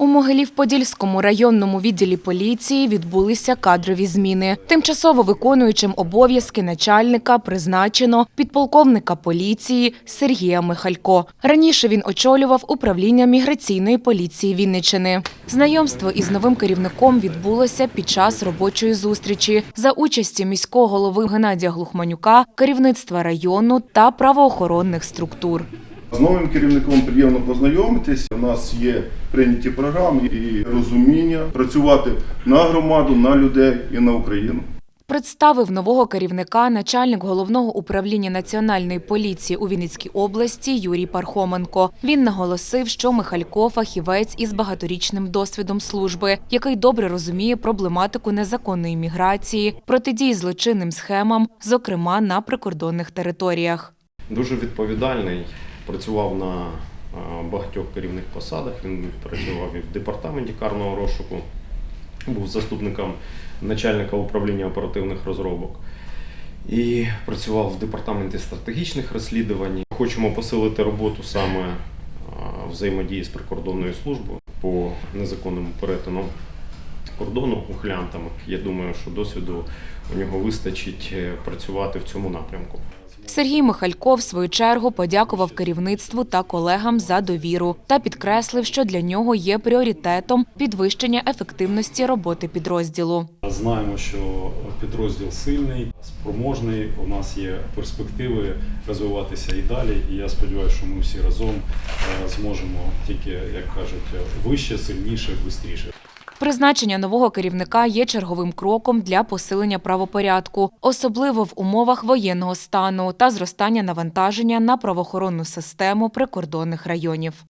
У Могилів-Подільському районному відділі поліції відбулися кадрові зміни. Тимчасово виконуючим обов'язки начальника призначено підполковника поліції Сергія Михалько. Раніше він очолював управління міграційної поліції Вінниччини. Знайомство із новим керівником відбулося під час робочої зустрічі за участі міського голови Геннадія Глухманюка, керівництва району та правоохоронних структур. З новим керівником приємно познайомитись. У нас є прийняті програми і розуміння працювати на громаду, на людей і на Україну. Представив нового керівника начальник головного управління національної поліції у Вінницькій області Юрій Пархоменко. Він наголосив, що Михалько фахівець із багаторічним досвідом служби, який добре розуміє проблематику незаконної міграції, протидії злочинним схемам, зокрема на прикордонних територіях. Дуже відповідальний, працював на е, багатьох керівних посадах. Він працював і в департаменті карного розшуку, був заступником начальника управління оперативних розробок і працював в департаменті стратегічних розслідувань. Хочемо посилити роботу саме е, взаємодії з прикордонною службою по незаконному перетину кордону ухилянтами. Я думаю, що досвіду у нього вистачить е, працювати в цьому напрямку. Сергій Михалько в свою чергу подякував керівництву та колегам за довіру та підкреслив, що для нього є пріоритетом підвищення ефективності роботи підрозділу. Знаємо, що підрозділ сильний, спроможний. У нас є перспективи розвиватися і далі. І я сподіваюся, що ми всі разом е, зможемо тільки, як кажуть, вище, сильніше, швидше. Призначення нового керівника є черговим кроком для посилення правопорядку, особливо в умовах воєнного стану та зростання навантаження на правоохоронну систему прикордонних районів.